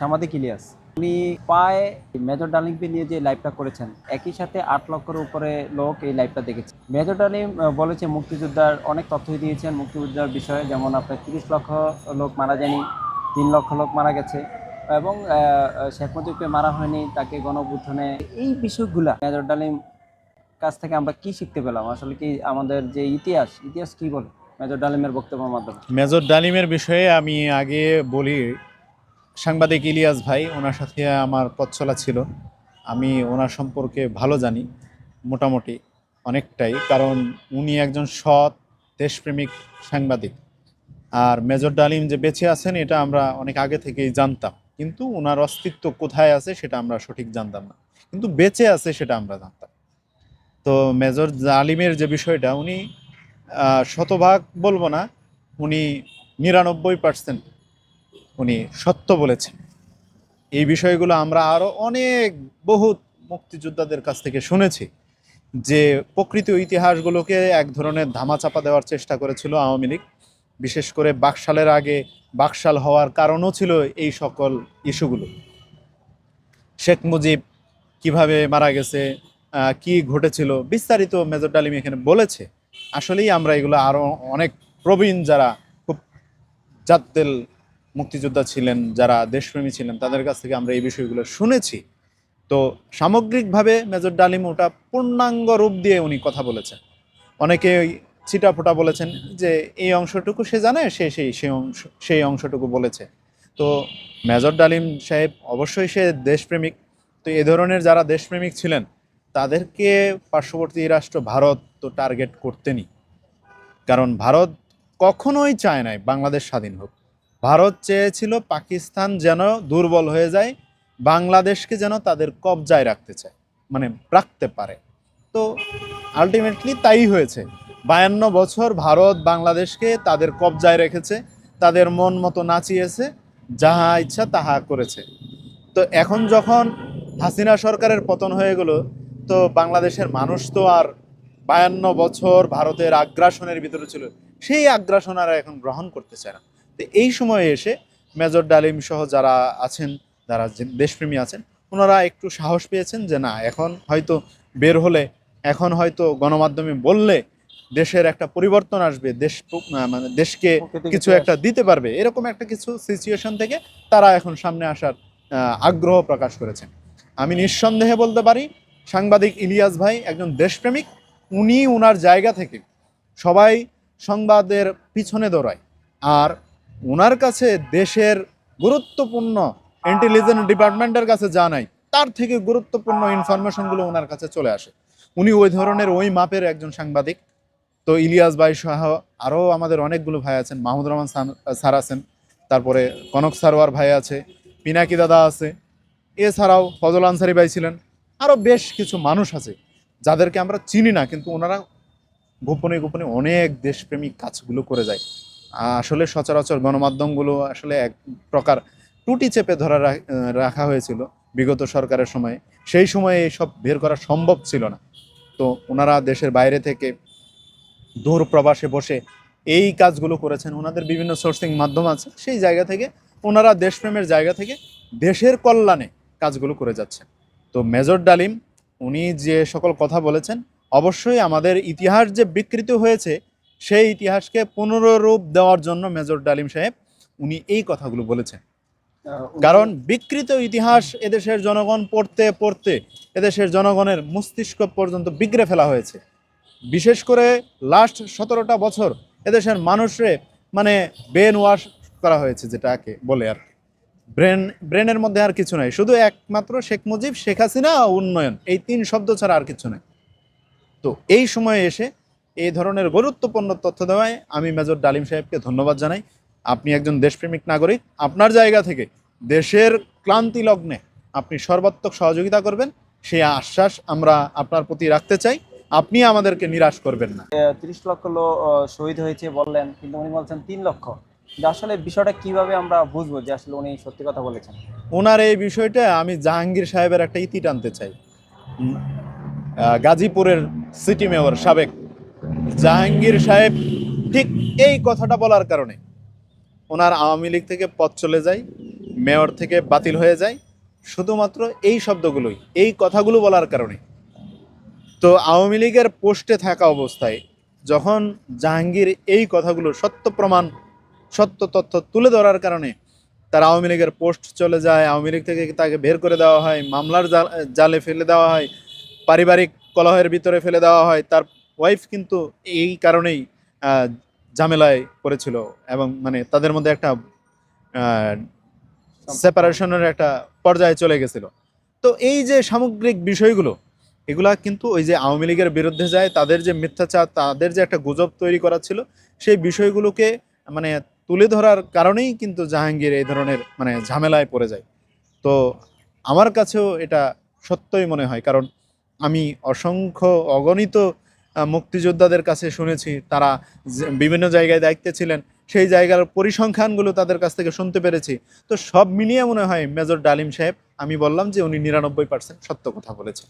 সামাদিক ইলিয়াস, উনি পায় মেজর ডালিমকে নিয়ে যে লাইভটা করেছেন, একই সাথে আট লক্ষের উপরে লোক এই লাইভটা দেখেছে। মেজর ডালিম বলেছে মুক্তিযোদ্ধার অনেক তথ্যই দিয়েছেন মুক্তিযোদ্ধার বিষয়ে, যেমন আপনার তিরিশ লক্ষ লোক মারা যায়নি, তিন লক্ষ লোক মারা গেছে, এবং শেখ মুজিবকে মারা হয়নি, তাকে গণবুদ্ধনে এই বিষয়গুলা মেজর ডালিম কাছ থেকে আমরা কি শিখতে পেলাম? আসলে কি আমাদের যে ইতিহাস ইতিহাস কি বলে? মেজর ডালিমের বক্তব্যের মাধ্যমে। মেজর ডালিমের বিষয়ে আমি আগে বলি সাংবাদিক ইলিয়াস ভাই, ওনার সাথে আমার পথ চলা ছিল। আমি ওনার সম্পর্কে ভালো জানি, মোটামুটি অনেকটাই, কারণ উনি একজন সৎ, দেশপ্রেমিক সাংবাদিক। আর মেজর ডালিম যে বেঁচে আছেন, এটা আমরা অনেক আগে থেকেই জানতাম। কিন্তু ওনার অস্তিত্ব কোথায় আছে, সেটা আমরা সঠিক জানতাম না। কিন্তু বেঁচে আছে, সেটা আমরা জানতাম। তো মেজর ডালিমের যে বিষয়টা, উনি শতভাগ বলব না, উনি নিরানব্বই পার্সেন্ট উনি সত্য বলেছেন। এই বিষয়গুলো আমরা আরও অনেক বহুত মুক্তিযোদ্ধাদের কাছ থেকে শুনেছি যে প্রকৃত ইতিহাসগুলোকে এক ধরনের ধামাচাপা দেওয়ার চেষ্টা করেছিল আওয়ামী লীগ। বিশেষ করে বাকশালের আগে বাকশাল হওয়ার কারণও ছিল এই সকল ইস্যুগুলো। শেখ মুজিব কীভাবে মারা গেছে কি ঘটেছিল, বিস্তারিত মেজর ডালিম এখানে বলেছে। আসলেই আমরা এগুলো আরও অনেক প্রবীণ যারা খুব জাততেল মুক্তিযোদ্ধা ছিলেন, যারা দেশপ্রেমী ছিলেন, তাদের কাছ থেকে আমরা এই বিষয়গুলো শুনেছি। তো সামগ্রিকভাবে মেজর ডালিম ওটা পূর্ণাঙ্গ রূপ দিয়ে উনি কথা বলেছেন। অনেকে ছিটাফোটা বলেছেন যে এই অংশটুকু সে জানে, সে সেই সেই অংশ, সেই অংশটুকু বলেছে। তো মেজর ডালিম সাহেব অবশ্যই সে দেশপ্রেমিক। তো এ ধরনের যারা দেশপ্রেমিক ছিলেন, তাদেরকে পার্শ্ববর্তী রাষ্ট্র ভারত তো টার্গেট করতেনি কারণ ভারত কখনোই চায় নাই বাংলাদেশ স্বাধীন হোক। ভারত চেয়েছিল পাকিস্তান যেন দুর্বল হয়ে যায়, বাংলাদেশকে যেন তাদের কবজায় রাখতে চায় মানে রাখতে পারে। তো আলটিমেটলি তাই হয়েছে। বায়ান্ন বছর ভারত বাংলাদেশকে তাদের কবজায় রেখেছে, তাদের মন মতো নাচিয়েছে, যাহা ইচ্ছা তাহা করেছে। তো এখন যখন হাসিনা সরকারের পতন হয়ে গেল, তো বাংলাদেশের মানুষ তো আর বায়ান্ন বছর ভারতের আগ্রাসনের ভিতরে ছিল। সেই আগ্রাসন আর এখন গ্রহণ করতে চায় না। তো এই সময়ে এসে মেজর ডালিম সহ যারা আছেন যারা দেশপ্রেমী আছেন ওনারা একটু সাহস পেয়েছেন যে না এখন হয়তো বের হলে এখন হয়তো গণমাধ্যমে বললে দেশের একটা পরিবর্তন আসবে দেশ মানে দেশকে কিছু কিছু একটা দিতে পারবে। এরকম একটা কিছু সিচুয়েশন থেকে তারা এখন সামনে আসার আগ্রহ প্রকাশ করেছেন। আমি নিঃসন্দেহে বলতে পারি সাংবাদিক ইলিয়াস ভাই একজন দেশপ্রেমিক উনি উনার জায়গা থেকে সবাই সংবাদের পিছনে দৌড়ায়। আর ওনার কাছে দেশের গুরুত্বপূর্ণ ইন্টেলিজেন্স ডিপার্টমেন্টের কাছে যা নাই তার থেকে গুরুত্বপূর্ণ ইনফরমেশনগুলো ওনার কাছে চলে আসে। উনি ওই ধরনের ওই মাপের একজন সাংবাদিক। তো ইলিয়াস ভাই সহ আরও আমাদের অনেকগুলো ভাই আছেন মাহমুদ রহমান স্যার আছেন তারপরে কনক সারোয়ার ভাই আছে পিনাকি দাদা আছে এছাড়াও ফজল আনসারি ভাই ছিলেন আরও বেশ কিছু মানুষ আছে যাদেরকে আমরা চিনি না কিন্তু ওনারা গোপনে গোপনে অনেক দেশপ্রেমিক কাজগুলো করে যায়। আসলে সচরাচর গণমাধ্যমগুলো আসলে এক প্রকার টুটি চেপে ধরা রাখা হয়েছিল বিগত সরকারের সময়ে। সেই সময়ে এইসব বের করা সম্ভব ছিল না। তো ওনারা দেশের বাইরে থেকে দূর প্রবাসে বসে এই কাজগুলো করেছেন। ওনাদের বিভিন্ন সোর্সিং মাধ্যম আছে। সেই জায়গা থেকে ওনারা দেশপ্রেমের জায়গা থেকে দেশের কল্যাণে কাজগুলো করে যাচ্ছেন। তো মেজর ডালিম, উনি যে সকল কথা বলেছেন, অবশ্যই আমাদের ইতিহাস যে বিকৃত হয়েছে সেই ইতিহাসকে পুনরূপ দেওয়ার জন্য মেজর ডালিম সাহেব উনি এই কথাগুলো বলেছেন। কারণ বিকৃত ইতিহাস এদেশের জনগণ পড়তে পড়তে এদেশের জনগণের মস্তিষ্ক পর্যন্ত বিগড়ে ফেলা হয়েছে। বিশেষ করে লাস্ট সতেরোটা বছর এদেশের মানুষরে মানে ব্রেন ওয়াশ করা হয়েছে যেটাকে বলে আর ব্রেন ব্রেনের মধ্যে আর কিছু নাই শুধু একমাত্র শেখ মুজিব শেখ হাসিনা উন্নয়ন এই তিন শব্দ ছাড়া আর কিছু নাই। তো এই সময়ে এসে এই ধরনের গুরুত্বপূর্ণ তথ্য দেওয়ায় আমি মেজর ডালিম সাহেবকে ধন্যবাদ জানাই। আপনি একজন দেশপ্রেমিক নাগরিক আপনার জায়গা থেকে দেশের ক্লান্তি লগ্নে আপনি সর্বাত্মক সহযোগিতা করবেন সেই আশ্বাস আমরা আপনার প্রতি রাখতে চাই। আপনি আমাদেরকে নিরাশ করবেন না। তিরিশ লক্ষ লোক শহীদ হয়েছে বললেন কিন্তু উনি বলছেন তিন লক্ষ। আসলে বিষয়টা কীভাবে আমরা বুঝব যে আসলে উনি সত্যি কথা বলেছেন? ওনার এই বিষয়টা আমি জাহাঙ্গীর সাহেবের একটা ইতি টানতে চাই। গাজীপুরের সিটি মেয়র সাবেক জাহাঙ্গীর সাহেব ঠিক এই কথাটা বলার কারণে ওনার আওয়ামী লীগ থেকে পথ চলে যায়, মেয়র থেকে বাতিল হয়ে যায়, শুধুমাত্র এই শব্দগুলোই, এই কথাগুলো বলার কারণে। তো আওয়ামী লীগের পোস্টে থাকা অবস্থায় যখন জাহাঙ্গীর এই কথাগুলো সত্য প্রমাণ, সত্য তথ্য তুলে ধরার কারণে তার আওয়ামী লীগের পোস্ট চলে যায়, আওয়ামী লীগ থেকে তাকে বের করে দেওয়া হয়, মামলার জাল- ফেলে দেওয়া হয়, পারিবারিক কলহের ভিতরে ফেলে দেওয়া হয়, তার ওয়াইফ কিন্তু এই কারণেই ঝামেলায় পড়েছিল এবং মানে তাদের মধ্যে একটা সেপারেশনের একটা পর্যায়ে চলে গেছিল। তো এই যে সামগ্রিক বিষয়গুলো, এগুলা কিন্তু ওই যে আওয়ামী লীগের বিরুদ্ধে যায়, তাদের যে মিথ্যাচার, তাদের যে একটা গুজব তৈরি করা ছিল, সেই বিষয়গুলোকে মানে তুলে ধরার কারণেই কিন্তু জাহাঙ্গীর এই ধরনের মানে ঝামেলায় পড়ে যায়। তো আমার কাছেও এটা সত্যই মনে হয়, কারণ আমি অসংখ্য অগণিত মুক্তিযোদ্ধাদের কাছে শুনেছি, তারা বিভিন্ন জায়গায় দায়িত্বে ছিলেন, সেই জায়গার পরিসংখ্যানগুলো তাদের কাছ থেকে শুনতে পেরেছি। তো সব মিলিয়ে মনে হয়, মেজর ডালিম সাহেব, আমি বললাম যে উনি নিরানব্বই পার্সেন্ট সত্য কথা বলেছেন।